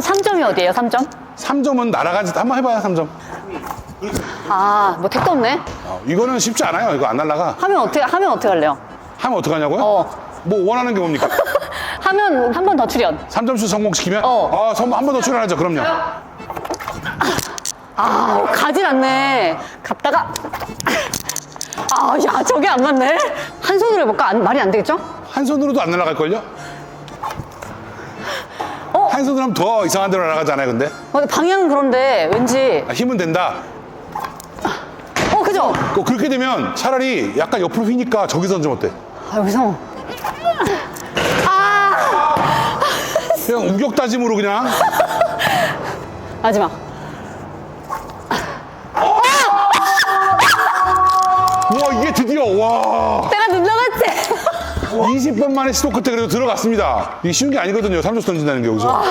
3점, 3점이 어디예요, 3점? 3점은 날아가지 한번 해봐요 3점 아, 뭐 택도 없네. 어, 이거는 쉽지 않아요 이거 안 날아가 하면 어떻게, 하면 어떻게 할래요? 하면 어떡하냐고요? 어. 뭐 원하는 게 뭡니까? 하면 한 번 더 출연. 3점슛 성공시키면? 어. 아, 한번 더 출연하죠 그럼요 아, 가진 않네. 갔다가. 아, 야, 저게 안 맞네. 한 손으로 해볼까? 안- 말이 안 되겠죠? 한 손으로도 안 날아갈걸요? 어? 한 손으로 하면 더 이상한 데로 날아가잖아요 근데 어, 방향은 그런데 왠지. 아, 힘은 된다 어, 그죠? 그- 그렇게 되면 차라리 약간 옆으로 휘니까 저기서 좀 어때? 아, 여기서. 아, 그냥 우격 다짐으로 그냥 마지막. 와 이게 드디어 와 내가 눈 나갔지? 20번 만에 시도 끝에 그래도 들어갔습니다. 이게 쉬운 게 아니거든요. 3점 던진다는 게 여기서